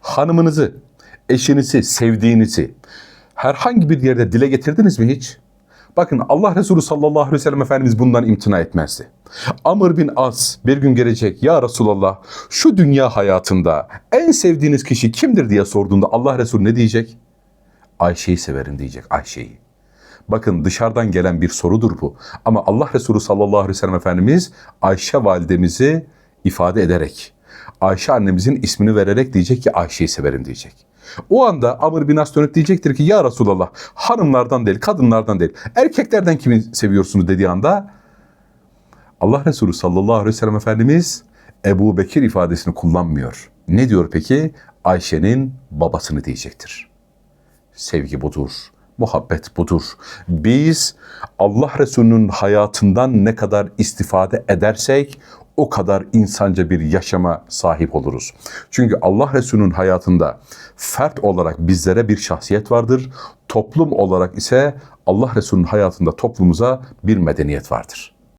hanımınızı, eşinizi, sevdiğinizi herhangi bir yerde dile getirdiniz mi hiç? Bakın Allah Resulü sallallahu aleyhi ve sellem Efendimiz bundan imtina etmezdi. Amr bin As bir gün gelecek ya Resulallah şu dünya hayatında en sevdiğiniz kişi kimdir diye sorduğunda Allah Resulü ne diyecek? Ayşe'yi severim diyecek Ayşe'yi. Bakın dışarıdan gelen bir sorudur bu. Ama Allah Resulü sallallahu aleyhi ve sellem Efendimiz Ayşe validemizi ifade ederek, Ayşe annemizin ismini vererek diyecek ki Ayşe'yi severim diyecek. O anda Amr bin As dönüp diyecektir ki ya Resulallah hanımlardan değil, kadınlardan değil, erkeklerden kimi seviyorsunuz dediği anda Allah Resulü sallallahu aleyhi ve sellem Efendimiz Ebu Bekir ifadesini kullanmıyor. Ne diyor peki? Ayşe'nin babasını diyecektir. Sevgi budur. Muhabbet budur. Biz Allah Resulü'nün hayatından ne kadar istifade edersek o kadar insanca bir yaşama sahip oluruz. Çünkü Allah Resulü'nün hayatında fert olarak bizlere bir şahsiyet vardır. Toplum olarak ise Allah Resulü'nün hayatında toplumumuza bir medeniyet vardır.